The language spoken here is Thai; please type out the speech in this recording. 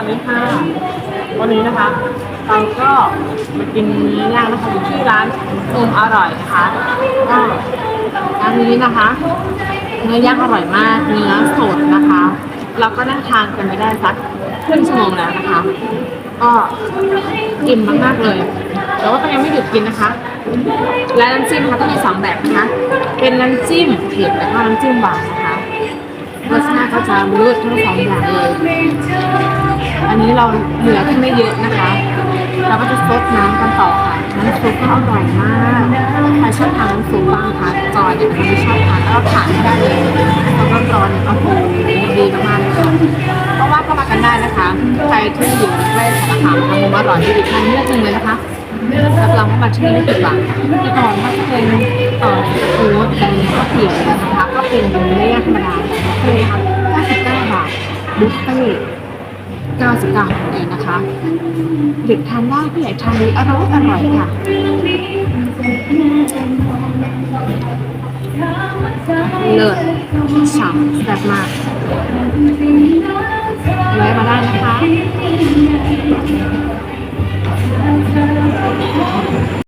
สวัสดีค่ะ วันนี้นะคะ เราก็มากินเนื้อย่างนะคะอยู่ที่ร้านโอมอร่อยนะคะก็ร้านนี้นะคะ เนื้อย่างอร่อยมาก เนื้อสดนะคะ เราก็นั่งทานกันไปได้สักครึ่งชั่วโมงแล้วนะคะ ก็อิ่มมากๆเลยแต่ว่าก็ยังไม่หยุดกินนะคะ และน้ำจิ้มนะคะก็มีสองแบบนะคะ เป็นน้ำจิ้มเผ็ดแล้วก็น้ำจิ้มหวานนะคะรสชาติก็จะเลืดทั้งสองอย่างเลย นนี้เราเหลือที่ไม่เยอะนะคะ เราก็จะซดน้ำกันต่อค่ะ น้ำซุปก็อร่อยมากใครชอบทานน้ำซุปบ้างคะจอยเนี่ยคนที่ชอบทานแล้วก็ทานไม่ได้เลยเพราะว่าจอยเนี่ยโอ้โหดีมากๆเลยค่ะเพราะว่าก็มากันได้นะคะ ใครที่อยู่ใกล้สารคามทำมุมอร่อยที่อีกทางเลือกหนึ่งเลยนะคะรับรองว่ามาที่นี่ไม่ผิดหวังที่ก่อนก็จะเป็นต่อฟู้ดแต่ก็เปลี่ยนนะคะก็เป็นเนื้อย่างธรรมดาเลยค่ะ99บาทบุฟเฟ่ 99นั่นเองนะคะเด็กทานได้ผู้ใหญ่ทานดีอร่อยอร่อยค่ะเลิศฉ่ำแซ่บมากแวะมาได้นะคะ